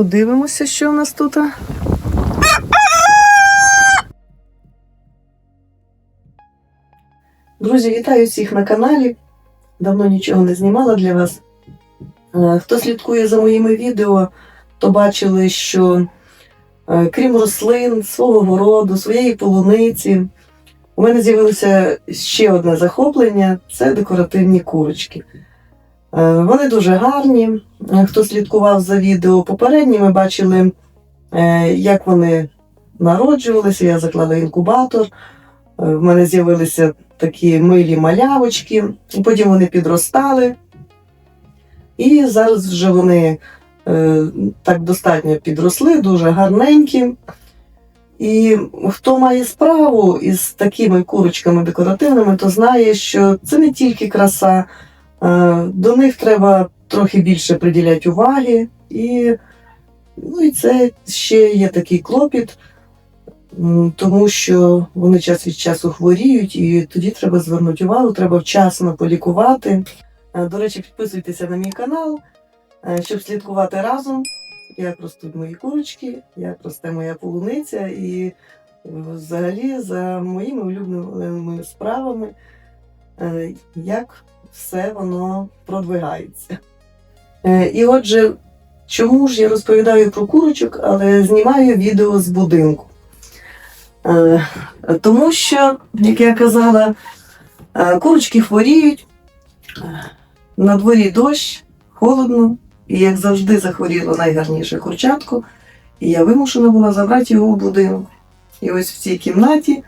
Подивимося, що у нас тут. Друзі, вітаю всіх на каналі. Давно нічого не знімала для вас. Е, Хто слідкує за моїми відео, то бачили, що е, крім рослин, свого городу, своєї полуниці, у мене з'явилося ще одне захоплення це декоративні курочки. Е, Вони дуже гарні. Е, Хто слідкував за відео попередні, ми бачили, е, як вони народжувалися. Я заклала інкубатор. В мене з'явилися такі милі малявочки, потім вони підростали. І зараз вже вони так достатньо підросли, дуже гарненькі. І хто має справу із такими курочками декоративними, то знає, що це не тільки краса, до них треба трохи більше приділяти уваги. І, ну, і це ще є такий клопіт, тому що вони час від часу хворіють, і тоді треба звернути увагу, треба вчасно полікувати. Е, До речі, підписуйтеся на мій канал, е, щоб слідкувати разом, як ростуть мої курочки, як росте моя полуниця і е, взагалі за моїми улюбленими справами, е, як все воно продвигається. Е, І отже, чому ж я розповідаю про курочок, але знімаю відео з будинку? Е, Тому що, як я казала, е, курочки хворіють, на дворі дощ, холодно, і як завжди захворіло найгарніше курчатко, і я вимушена була забрати його в будинок. І ось в цій кімнаті,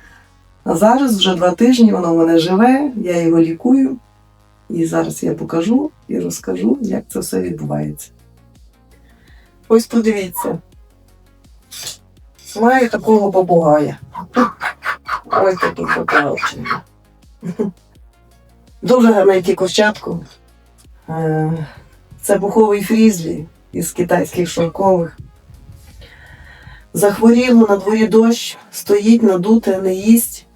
а зараз вже два тижні воно в мене живе, я його лікую. І зараз я покажу і розкажу, як це все відбувається. Ось подивіться. Маю такого попугая. Ось такий попугайчик. Дуже гарненький курчатку. Е, Це пуховий фрізлі із китайських шовкових. Захворіло на дворі дощ, стоїть, надуте, не їсть.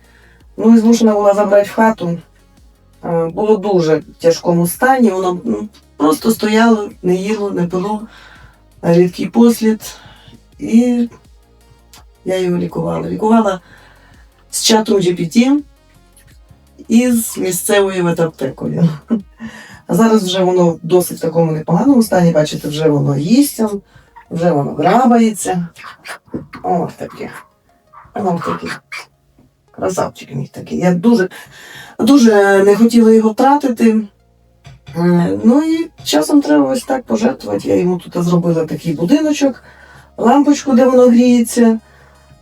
Ну і змушена була забрати в хату. Е, Було дуже в тяжкому стані, воно ну, просто стояло, не їло, не пило, рідкий послід. І я його лікувала. Лікувала з чатом GPT і з місцевою ветаптекою. А зараз вже воно в досить такому непоганому стані, бачите, вже воно їсть, вже воно грабається. Ось таке. Ось такий. Красавчик мій такий. Я дуже, дуже не хотіла його втратити. Ну і часом треба ось так пожертвувати. Я йому тут зробила такий будиночок, лампочку, де воно гріється.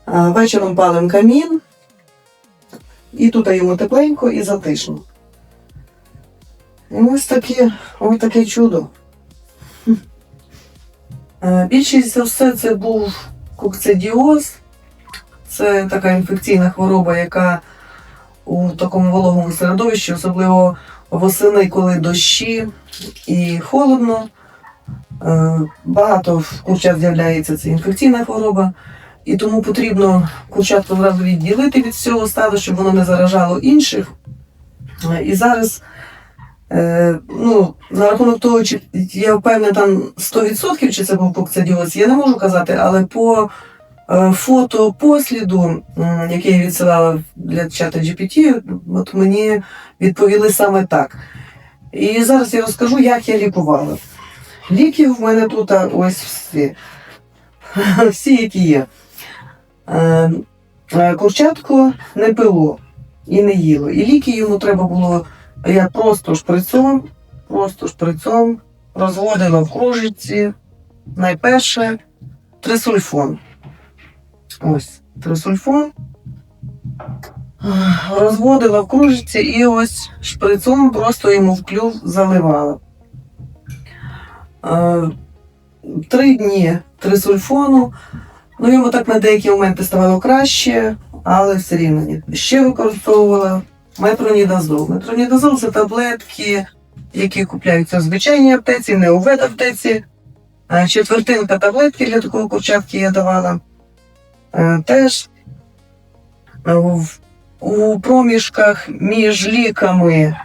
Вечором палим камін. І тут йому тепленько і затишно. І ось таке, ось таке чудо. Е, Більшість за все це був кокцидіоз. Це така інфекційна хвороба, яка у такому вологому середовищі, особливо восени, коли дощі і холодно. е, Багато в курчат з'являється ця інфекційна хвороба. І тому потрібно курчатку зразу відділити від всього стаду, щоб воно не заражало інших. І зараз, е, ну, на рахунок того, чи я впевнена там 100% чи це був кокцидіоз, я не можу казати, але по фото посліду, яке я відсилала для чата GPT, от мені відповіли саме так. І зараз я розкажу, як я лікувала. Ліки в мене тут ось всі. Всі, які є. Е, е, Курчатко не пило і не їло. І ліки йому треба було. Я просто шприцом, просто шприцом розводила в кружиці. Найперше трисульфон. Ось трисульфон. Розводила в кружиці і ось шприцом просто йому в клюв заливала. Е, Три дні трисульфону. Ну, йому так на деякі моменти ставало краще, але все рівно ні. Ще використовувала метронідазол. Метронідазол це таблетки, які купляються в звичайній аптеці, не у ветаптеці. Е, Четвертинка таблетки для такого курчатки я давала. Е, Теж е, в- у проміжках між ліками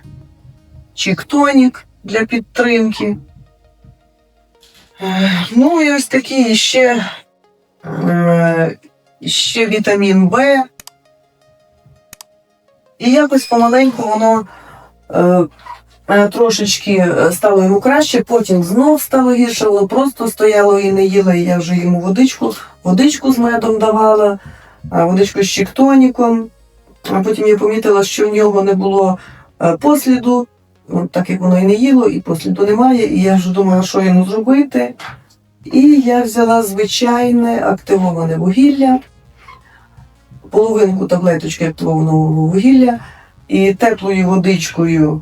чіктонік для підтримки. Е, Ну і ось такий ще, ще вітамін Б. І якось помаленьку воно трошечки е, стало йому краще, потім знов стало гірше, просто стояло і не їло, і я вже йому водичку, водичку з медом давала, водичку з чіктоніком. А потім я помітила, що в нього не було е, посліду, так як воно і не їло, і посліду немає. І я вже думала, що йому зробити. І я взяла звичайне активоване вугілля, половинку таблеточки активованого вугілля і теплою водичкою,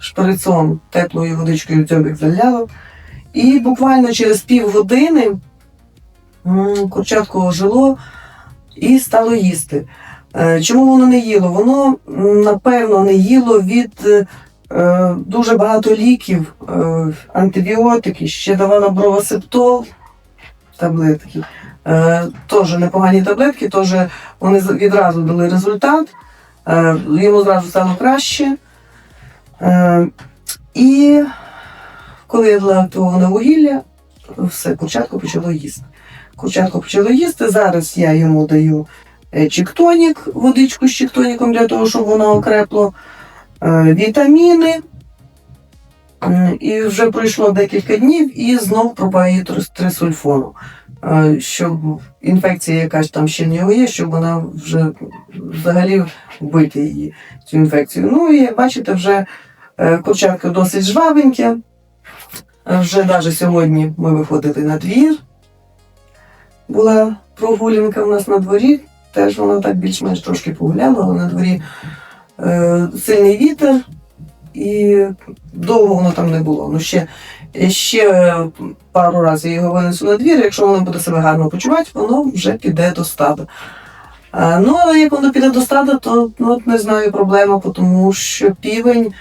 шприцом, теплою водичкою дзьобик заляла. І буквально через півгодини м, курчатко ожило і стало їсти. Е, Чому воно не їло? Воно, напевно, не їло від е, е, дуже багато ліків, антибіотики, ще давала бровосептол, таблетки. Теж непогані таблетки, теж вони відразу дали результат, йому зразу стало краще. Е, І коли я дала активоване вугілля, все, курчатко почало їсти. Курчатко почало їсти. Зараз я йому даю е, чіктонік, водичку з чіктоніком для того, щоб воно окрепло, е, вітаміни. І вже пройшло декілька днів і знов пробає трисульфону. Щоб інфекція якась там ще в нього є, щоб вона вже взагалі вбити її, цю інфекцію. Ну і бачите, вже курчатка досить жвавеньке. Е, Вже навіть сьогодні ми виходили на двір. Була прогулянка у нас на дворі. Теж вона так більш-менш трошки погуляла, але на дворі е, сильний вітер, і довго воно там не було. Ну, ще, ще пару разів я його винесу на двір. Якщо воно буде себе гарно почувати, воно вже піде до стада. А, ну, але як воно піде до стада, то ну, не знаю проблема, тому що півень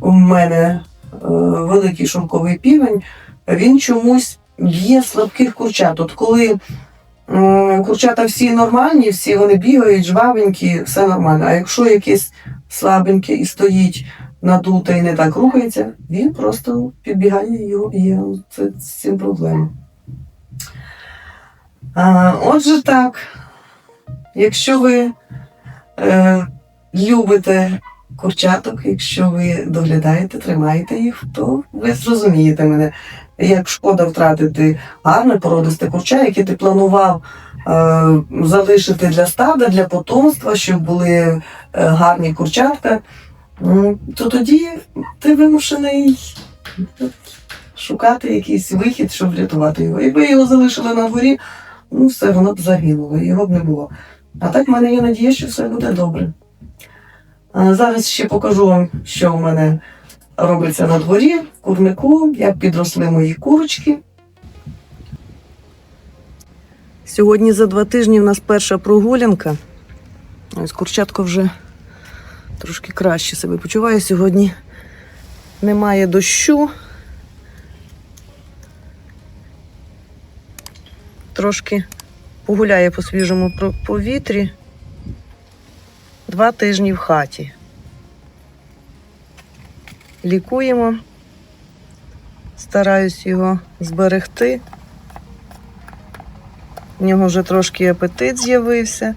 у мене е, великий шовковий півень, він чомусь б'є слабких курчат. От коли курчата всі нормальні, всі вони бігають, жвавенькі, все нормально. А якщо якесь слабеньке і стоїть надуте і не так рухається, він просто підбігає його б'є. Це з цим проблема. Отже, так, якщо ви е, любите курчаток, якщо ви доглядаєте, тримаєте їх, то ви зрозумієте мене. Як шкода втратити гарне породисте курча, яке ти планував е, залишити для стада, для потомства, щоб були е, гарні курчатка, то тоді ти вимушений шукати якийсь вихід, щоб врятувати його. Якби його залишили на дворі, ну все, воно б загинуло, його б не було. А так в мене є надія, що все буде добре. А зараз ще покажу вам, що у мене робиться на дворі, в курнику, як підросли мої курочки. Сьогодні за два тижні в нас перша прогулянка. Ось курчатко вже трошки краще себе почуває. Сьогодні немає дощу. Трошки погуляє по свіжому повітрі. Два тижні в хаті. Лікуємо. Стараюсь його зберегти. У нього вже трошки апетит з'явився.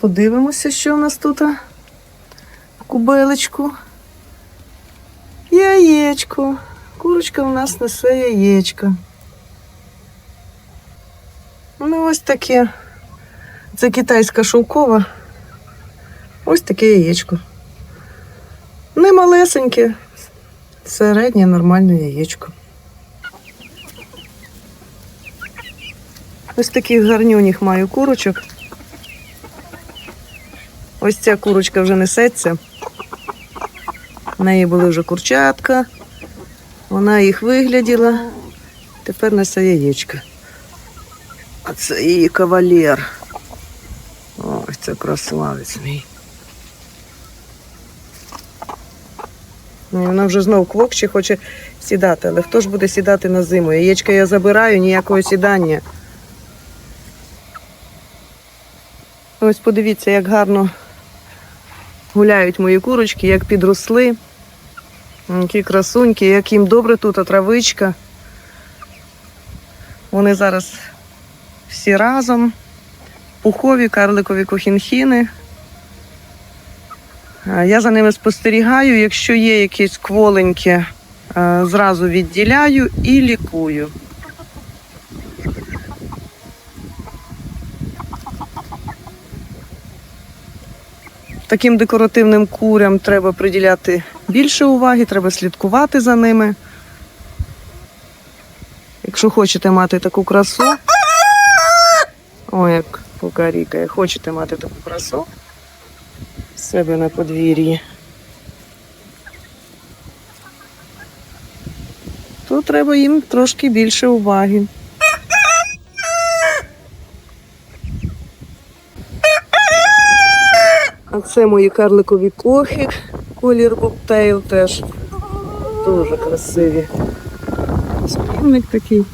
Подивимося, що у нас тут. Кубелечку. Яєчко. Курочка у нас несе яєчко. Ну, ось таке. Це китайська шовкова. Ось таке яєчко. Не малесеньке, середнє нормальне яєчко. Ось таких гарнюніх маю курочок. Ось ця курочка вже несеться. В неї були вже курчатка. Вона їх вигляділа. Тепер несе яєчка. А це її кавалер. Ось це красавець мій. Ну, вона вже знов квокче, хоче сідати. Але хто ж буде сідати на зиму? Яєчка я забираю, ніякого сідання. Ось подивіться, як гарно гуляють мої курочки, як підросли. Які красуньки, як їм добре тут, а травичка. Вони зараз всі разом. Пухові, карликові кохінхіни. Я за ними спостерігаю. Якщо є якісь кволенькі, зразу відділяю і лікую. Таким декоративним курям треба приділяти більше уваги, треба слідкувати за ними. Якщо хочете мати таку красу, Ой, як кукарікає, хочете мати таку красу в себе на подвір'ї. То треба їм трошки більше уваги. Це мої карликові кохи, колір коктейл теж дуже красиві. Спільник такий.